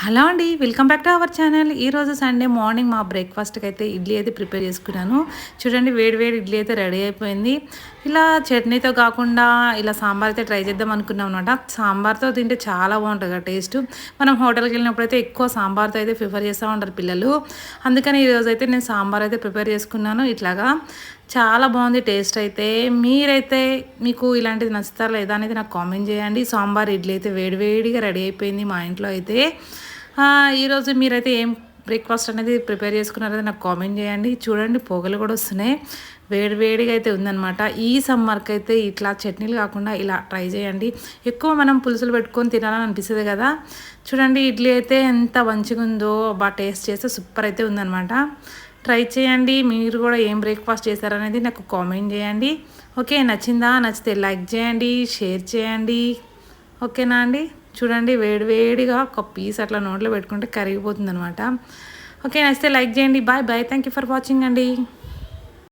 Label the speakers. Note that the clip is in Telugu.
Speaker 1: హలో అండి welcome back to our channel. ఈరోజు సండే మార్నింగ్ మా బ్రేక్ఫాస్ట్కి అయితే ఇడ్లీ అయితే ప్రిపేర్ చేసుకున్నాను. చూడండి వేడి వేడి ఇడ్లీ అయితే రెడీ అయిపోయింది. ఇలా చట్నీతో కాకుండా ఇలా సాంబార్ అయితే ట్రై చేద్దాం అనుకున్నాం అనమాట సాంబార్తో తింటే చాలా బాగుంటుంది టేస్ట్. మనం హోటల్కి వెళ్ళినప్పుడు అయితే ఎక్కువ సాంబార్తో అయితే ప్రిఫర్ చేస్తూ ఉంటారు పిల్లలు. అందుకని ఈరోజు అయితే నేను సాంబార్ అయితే ప్రిపేర్ చేసుకున్నాను ఇట్లాగా. చాలా బాగుంది టేస్ట్ అయితే. మీరైతే మీకు ఇలాంటిది నచ్చుతారా లేదా అనేది నాకు కామెంట్ చేయండి. సాంబార్ ఇడ్లీ అయితే వేడివేడిగా రెడీ అయిపోయింది మా ఇంట్లో అయితే. ఈరోజు మీరైతే ఏం బ్రేక్ఫాస్ట్ అనేది ప్రిపేర్ చేసుకున్నారో నాకు కామెంట్ చేయండి. చూడండి పొగలు కూడా వస్తున్నాయి. వేడివేడిగా అయితే ఉందన్నమాట. ఈ సమ్మర్కి అయితే ఇట్లా చట్నీలు కాకుండా ఇలా ట్రై చేయండి. ఎక్కువ మనం పులుసులు పెట్టుకొని తినాలని అనిపిస్తుంది కదా. చూడండి ఇడ్లీ అయితే ఎంత మంచిగా ఉందో బాగా టేస్ట్ చేస్తే సూపర్ అయితే ఉందన్నమాట. ట్రై చేయండి. మీరు కూడా ఏం బ్రేక్ఫాస్ట్ చేశారనేది నాకు కామెంట్ చేయండి. ఓకే నచ్చిందా? నచ్చితే లైక్ చేయండి షేర్ చేయండి. ఓకేనా అండి? చూడండి వేడివేడిగా ఒక పీస్ అట్లా నోట్లో పెట్టుకుంటే కరిగిపోతుంది అనమాట ఓకే నచ్చితే లైక్ చేయండి. Bye bye thank you for watching అండి.